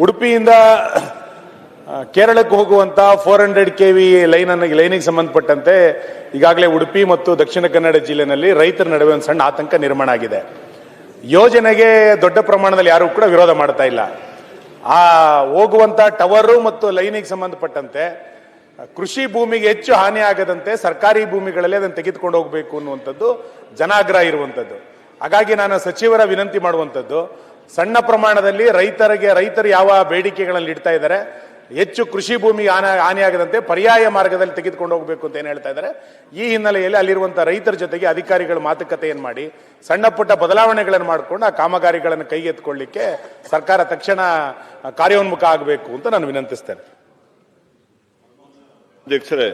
ಉಡುಪಿಯಿಂದ ಕೇರಳಕ್ಕೆ ಹೋಗುವಂತ four hundred K V line ಅನ್ನು ಲೈನಿಗೆ ಸಂಬಂಧಪಟ್ಟಂತೆ ಈಗಾಗಲೇ ಉಡುಪಿ ಮತ್ತು ದಕ್ಷಿಣ ಕನ್ನಡ ಜಿಲ್ಲೆಯಲ್ಲಿ ರೈತರ ನಡುವೆ ಒಂದು ಸಣ್ಣ ಆತಂಕ ನಿರ್ಮಾಣ ಆಗಿದೆ. ಯೋಜನೆಗೆ ದೊಡ್ಡ ಪ್ರಮಾಣದಲ್ಲಿ ಯಾರು ಕೂಡ ವಿರೋಧ ಮಾಡ್ತಾ ಇಲ್ಲ. ಆ, ಹೋಗುವಂತ ಟವರು ಮತ್ತು ಲೈನಿಗೆ ಸಂಬಂಧಪಟ್ಟಂತೆ ಕೃಷಿ ಭೂಮಿಗೆ ಹೆಚ್ಚು ಹಾನಿ ಆಗದಂತೆ ಸರ್ಕಾರಿ ಭೂಮಿಗಳಲ್ಲಿ ಅದನ್ನು ತೆಗೆದುಕೊಂಡು ಹೋಗಬೇಕು ಅನ್ನುವಂಥದ್ದು ಜನಾಗ್ರಹ ಇರುವಂಥದ್ದು. ಹಾಗಾಗಿ ನಾನು ಸಚಿವರ ವಿನಂತಿ ಮಾಡುವಂಥದ್ದು ಸಣ್ಣ ಪ್ರಮಾಣದಲ್ಲಿ ರೈತರಿಗೆ, ರೈತರು ಯಾವ ಬೇಡಿಕೆಗಳನ್ನು ಇಡ್ತಾ ಇದ್ದಾರೆ, ಹೆಚ್ಚು ಕೃಷಿ ಭೂಮಿಗೆ ಹಾನಿ ಹಾನಿಯಾಗದಂತೆ ಪರ್ಯಾಯ ಮಾರ್ಗದಲ್ಲಿ ತೆಗೆದುಕೊಂಡು ಹೋಗಬೇಕು ಅಂತ ಏನು ಹೇಳ್ತಾ ಇದ್ದಾರೆ. ಈ ಹಿನ್ನೆಲೆಯಲ್ಲಿ ಅಲ್ಲಿರುವಂತಹ ರೈತರ ಜೊತೆಗೆ ಅಧಿಕಾರಿಗಳು ಮಾತುಕತೆಯನ್ನು ಮಾಡಿ, ಸಣ್ಣ ಪುಟ್ಟ ಬದಲಾವಣೆಗಳನ್ನು ಮಾಡಿಕೊಂಡು ಆ ಕಾಮಗಾರಿಗಳನ್ನು ಕೈಗೆತ್ತಿಕೊಳ್ಳಿಕ್ಕೆ ಸರ್ಕಾರ ತಕ್ಷಣ ಕಾರ್ಯೋನ್ಮುಖ ಆಗಬೇಕು ಅಂತ ನಾನು ವಿನಂತಿಸ್ತೇನೆ. ಅಧ್ಯಕ್ಷರೇ,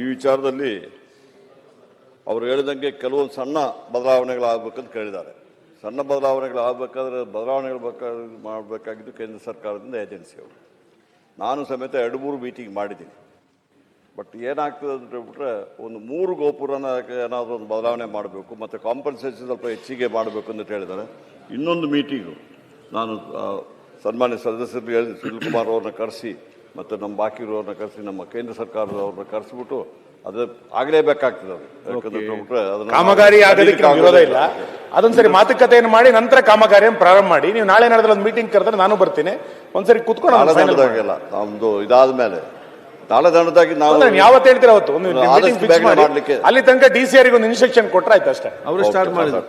ಈ ವಿಚಾರದಲ್ಲಿ ಅವರು ಹೇಳಿದಂಗೆ ಕೆಲವೊಂದು ಸಣ್ಣ ಬದಲಾವಣೆಗಳಾಗಬೇಕಂತ ಕೇಳಿದ್ದಾರೆ. ಸಣ್ಣ ಬದಲಾವಣೆಗಳು ಆಗಬೇಕಾದ್ರೆ ಬದಲಾವಣೆಗಳು ಬೇಕಾದ್ರೆ ಮಾಡಬೇಕಾಗಿದ್ದು ಕೇಂದ್ರ ಸರ್ಕಾರದಿಂದ ಏಜೆನ್ಸಿಯವರು. ನಾನು ಸಮೇತ ಎರಡು ಮೂರು ಮೀಟಿಂಗ್ ಮಾಡಿದ್ದೀನಿ. ಬಟ್ ಏನಾಗ್ತದೆ ಅಂತ ಹೇಳ್ಬಿಟ್ರೆ ಒಂದು ಮೂರು ಗೋಪುರನ ಏನಾದರೂ ಒಂದು ಬದಲಾವಣೆ ಮಾಡಬೇಕು ಮತ್ತು ಕಾಂಪನ್ಸೇಷನ್ ಸ್ವಲ್ಪ ಹೆಚ್ಚಿಗೆ ಮಾಡಬೇಕು ಅಂತ ಹೇಳಿದ್ದಾರೆ. ಇನ್ನೊಂದು ಮೀಟಿಂಗು ನಾನು ಸನ್ಮಾನ್ಯ ಸದಸ್ಯರು ಹೇಳಿ ಸುನಿಲ್ ಕುಮಾರ್ ಅವ್ರನ್ನ ಕರೆಸಿ ಮತ್ತು ನಮ್ಮ ಬಾಕಿ ಇರೋರನ್ನ ಕರೆಸಿ ನಮ್ಮ ಕೇಂದ್ರ ಸರ್ಕಾರದವ್ರನ್ನ ಕರೆಸಿಬಿಟ್ಟು ಅದು ಆಗಲೇಬೇಕಾಗ್ತದೆ ಅದು. ಯಾಕಂದ್ರೆ ಹೇಳ್ಬಿಟ್ರೆ ಅದನ್ನು ಕಾಮಗಾರಿ ಆಗಲಿಕ್ಕೆ ವಿರೋಧ ಇಲ್ಲ. ಅದೊಂದ್ ಸರಿ ಮಾತುಕತೆಯನ್ನು ಮಾಡಿ ನಂತರ ಕಾಮಗಾರಿಯನ್ನು ಪ್ರಾರಂಭ ಮಾಡಿ. ನೀವು ನಾಳೆ ನಡೆದ್ರೆ ಒಂದು ಮೀಟಿಂಗ್ ಕರೆದ್ರೆ ನಾನು ಬರ್ತೀನಿ. ಒಂದ್ಸರಿ ಕುತ್ಕೊಂಡು ನಮ್ದು ಇದಾದ ಮೇಲೆ ನಾಳೆ ದಂಡದಾಗಿ ನಾವು ಯಾವತ್ತು ಹೇಳ್ತೀರ ಅವತ್ತು? ಒಂದು ಅಲ್ಲಿ ತನಕ ಡಿ ಸಿ ಒಂದು ಇನ್ಸ್ಟ್ರಕ್ಷನ್ ಕೊಟ್ರೆ ಆಯ್ತು ಅಷ್ಟೇ. ಅವರು ಸ್ಟಾರ್ಟ್ ಮಾಡಿದ್ರು.